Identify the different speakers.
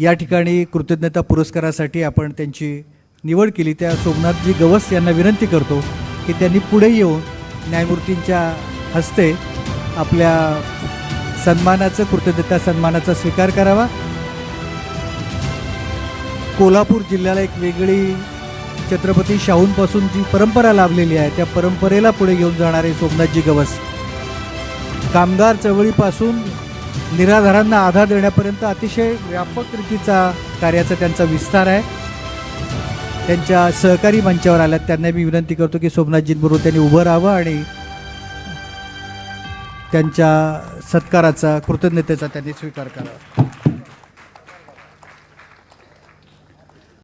Speaker 1: या ठिकाणी कृतज्ञता पुरस्कारासाठी आपण त्यांची निवड केली. त्या सोमनाथजी गवस यांना विनंती करतो की त्यांनी पुढे येऊन न्यायमूर्तींच्या हस्ते आपल्या सन्मानाचं कृतज्ञता सन्मानाचा स्वीकार करावा. कोल्हापूर जिल्ह्याला एक वेगळी छत्रपती शाहूंपासून जी परंपरा लाभलेली आहे त्या परंपरेला पुढे घेऊन जाणारे सोमनाथजी गवस. कामगार चळवळीपासून निराधारांना आधार देण्यापर्यंत अतिशय व्यापक रीतीचा कार्याचा त्यांचा विस्तार आहे. त्यांच्या सहकारी मंचावर आल्यात. त्यांना मी विनंती करतो की सोमनाथजींबरोबर त्यांनी उभं राहावं आणि त्यांच्या सत्काराचा कृतज्ञतेचा त्यांनी स्वीकार करावा.